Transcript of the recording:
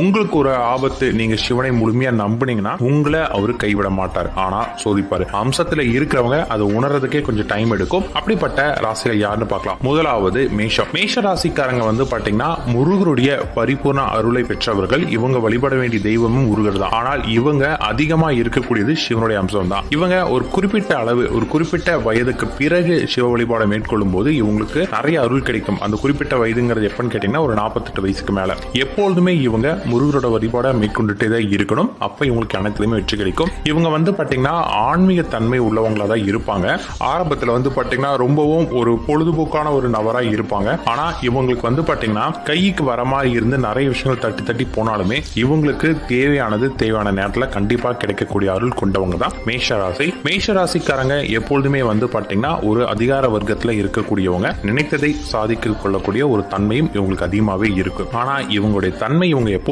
உங்களுக்கு ஒரு ஆபத்து நீங்க சிவனை முழுமையா நம்புனீங்கன்னா உங்களை அவரு கைவிட மாட்டார். ஆனா சோதிப்பாரு. அம்சத்துல இருக்கிறவங்க அதை உணர்றதுக்கே கொஞ்சம் டைம் எடுக்கும். அப்படிப்பட்ட ராசிகள் யாருன்னு பார்க்கலாம். முதலாவது மேஷம். மேஷ ராசிக்காரங்க வந்து பாத்தீங்கன்னா முருகருடைய பரிபூர்ண அருளை பெற்றவர்கள். இவங்க வழிபட வேண்டிய தெய்வமும் முருகர் தான். ஆனால் இவங்க அதிகமா இருக்கக்கூடியது சிவனுடைய அம்சம் தான். இவங்க ஒரு குறிப்பிட்ட அளவு ஒரு குறிப்பிட்ட வயதுக்கு பிறகு சிவ வழிபாடை மேற்கொள்ளும் போது இவங்களுக்கு நிறைய அருள் கிடைக்கும். அந்த குறிப்பிட்ட வயதுங்கிறது எப்பன்னு கேட்டீங்கன்னா ஒரு நாற்பத்தெட்டு வயசுக்கு மேல. எப்பொழுதுமே இவங்க முருகரோட வழிபாடை மேற்கொண்டுட்டே தான் இருக்கணும். அப்ப இவங்களுக்கு அனைத்துலயுமே வெற்றி கிடைக்கும். இவங்க வந்து பாத்தீங்கன்னா ஆன்மீக தன்மை உள்ளவங்களா தான் இருப்பாங்க. ஆரம்பத்துல வந்து பாத்தீங்கன்னா ரொம்பவும் ஒரு பொழுதுபோக்கான ஒரு நபரா இருப்பாங்க. ஆனா இவங்களுக்கு வந்து பாத்தீங்கன்னா கைக்கு வர மாதிரி இருந்து நிறைய விஷயங்கள் தட்டி தட்டி போனாலுமே இவங்களுக்கு தேவையானது தேவையான நேரத்துல கண்டிப்பா கிடைக்கக்கூடிய அருள் கொண்டவங்க தான் மேஷ ராசி மேஷ ராசிக்காரங்க எப்பொழுதுமே வந்து பாத்தீங்கன்னா ஒரு அதிகார வர்க்கத்துல இருக்கக்கூடியவங்க. நினைத்ததை சாதிக்க கொள்ளக்கூடிய ஒரு தன்மையும் இவங்களுக்கு அதிகமாகவே இருக்கு. ஆனா இவங்களுடைய தன்மை இவங்க எப்போ